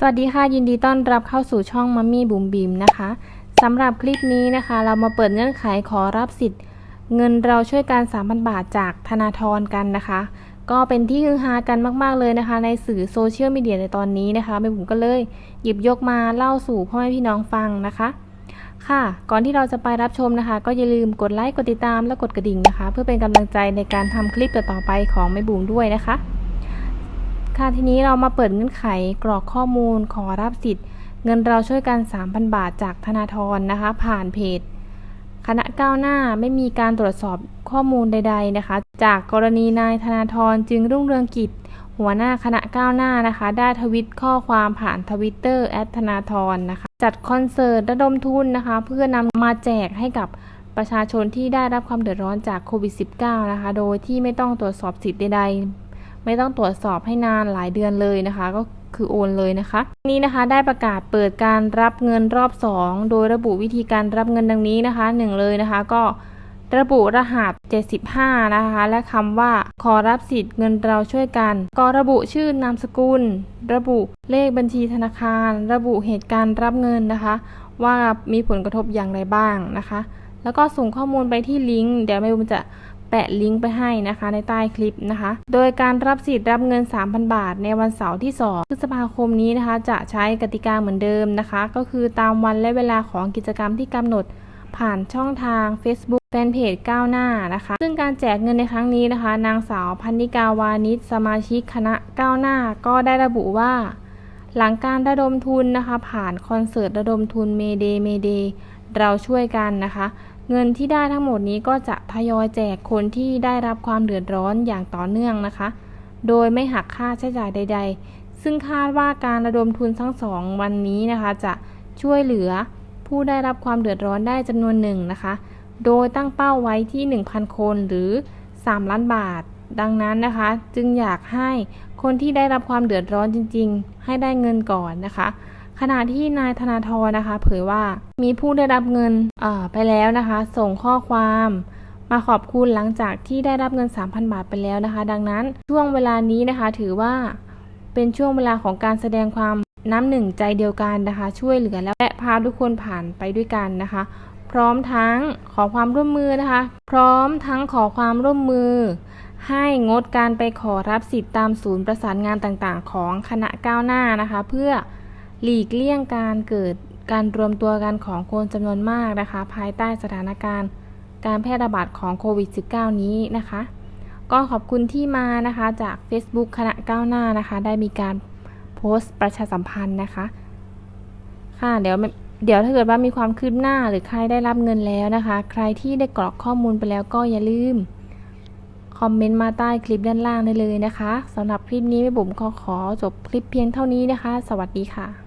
สวัสดีค่ะ ยินดีต้อนรับเข้าสู่ช่องมัมมี่บุ๋มบิมนะคะสำหรับคลิปนี้นะคะ เรามาเปิดเงื่อนไขขอรับสิทธิ์ เงินเราช่วยกัน3,000 บาทจากธนาธรกันนะคะ ก็เป็นที่ฮือฮากันมาก ๆ เลยนะคะ ในสื่อโซเชียลมีเดียในตอนนี้นะคะแม่บุ๋มก็เลย หยิบยกมาเล่าสู่พ่อแม่พี่น้องฟังนะคะ ค่ะ ก่อนที่เราจะไปรับชมนะคะ ก็อย่าลืมกดไลค์กดติดตามและกดกระดิ่งนะคะ เพื่อเป็นกำลังใจในการทำคลิปต่อๆไปของแม่บุ๋มด้วยนะคะ ค่ะทีนี้เรามาเปิดเงื่อนไขกรอกข้อมูลขอรับสิทธิ์ เงินเราช่วยกัน 3,000 บาทจากธนาธรนะคะ ผ่านเพจ คณะก้าวหน้าไม่มีการตรวจสอบข้อมูลใด ๆนะคะ จากกรณีนายธนาธรจึงรุ่งเรืองกิจ หัวหน้าคณะก้าวหน้านะคะ ได้ทวิตข้อความผ่านทวิตเตอร์แอดธนาธรนะคะ จัดคอนเสิร์ตระดมทุนนะคะ เพื่อนำมาแจกให้กับประชาชนที่ได้รับความเดือดร้อนจากโควิด -19 นะคะ โดยที่ไม่ต้องตรวจสอบสิทธิ์ใดๆ ไม่ต้องตรวจสอบให้นานหลายเดือนเลยนะคะ ก็คือโอนเลยนะคะนี้นะคะได้ประกาศเปิดการรับเงินรอบ 2 โดยระบุวิธีการรับเงินดังนี้นะคะหนึ่งเลยนะคะก็ระบุรหัส 75 นะคะ และคำว่าขอรับสิทธิ์เงินเราช่วยกัน ก็ระบุชื่อนามสกุล ระบุเลขบัญชีธนาคาร ระบุเหตุการณ์รับเงินนะคะ ว่ามีผลกระทบอย่างไรบ้างนะคะ แล้วก็ส่งข้อมูลไปที่ลิงก์ เดี๋ยวแม่บุมจะ แปะลิงก์ไปให้นะคะในใต้คลิปนะคะ โดยการรับสิทธิ์รับเงิน 3,000 บาท ในวันเสาร์ที่ 2 พฤษภาคมนี้นะคะ จะใช้กติกาเหมือนเดิมนะคะ ก็คือตามวันและเวลาของกิจกรรมที่กำหนดผ่านช่องทาง Facebook แฟนเพจก้าวหน้านะคะ ซึ่งการแจกเงินในครั้งนี้นะคะ นางสาวพันนิกาวานิชสมาชิกคณะก้าวหน้า ก็ได้ระบุว่า หลังการระดมทุนนะคะ ผ่านคอนเสิร์ตระดมทุนเมเดเมเดเราช่วยกันนะคะ เงินที่ได้ทั้งหมดนี้ก็จะทยอยแจกคนที่ได้รับความเดือดร้อนอย่างต่อเนื่องนะคะ โดยไม่หักค่าใช้จ่ายใด ๆ ซึ่งคาดว่าการระดมทุนทั้งสองวันนี้นะคะ จะช่วยเหลือผู้ได้รับความเดือดร้อนได้จำนวนหนึ่งนะคะ โดยตั้งเป้าไว้ที่ 1,000 คนหรือ 3 ล้านบาท ดังนั้นนะคะจึงอยากให้คนที่ได้รับความเดือดร้อนจริง ๆ ให้ได้เงินก่อนนะคะ ขณะที่นายธนาธรนะคะ เผยว่ามีผู้ได้รับเงินไปแล้วนะคะ ส่งข้อความมาขอบคุณหลังจากที่ได้รับเงิน 3,000 บาทไปแล้วนะคะ ดังนั้นช่วงเวลานี้นะคะ ถือว่าเป็นช่วงเวลาของการแสดงความน้ำหนึ่งใจเดียวกันนะคะ ช่วยเหลือแล้วและพาทุกคนผ่านไปด้วยกันนะคะ พร้อมทั้งขอความร่วมมือนะคะ พร้อมทั้งขอความร่วมมือ ให้งดการไปขอรับสิทธิ์ตามศูนย์ประสานงานต่างๆ ของคณะก้าวหน้านะคะ เพื่อหลีกเลี่ยงการเกิดการรวมตัวกันของคนจำนวนมากนะคะ ภายใต้สถานการณ์การแพร่ระบาดของโควิด -19 นี้นะคะ ก็ขอบคุณที่มานะคะจาก Facebook คณะก้าวหน้านะคะ ได้มีการโพสต์ประชาสัมพันธ์นะคะ ค่ะเดี๋ยวเดี๋ยวถ้าเกิดว่ามีความคืบหน้าหรือใครได้รับเงินแล้วนะคะ ใครที่ได้กรอกข้อมูลไปแล้วก็อย่าลืม คอมเมนต์มาใต้คลิปด้านล่างได้เลยนะคะสำหรับคลิปนี้แม่บุ๋มขอขอจบคลิปเพียงเท่านี้นะคะ สวัสดีค่ะ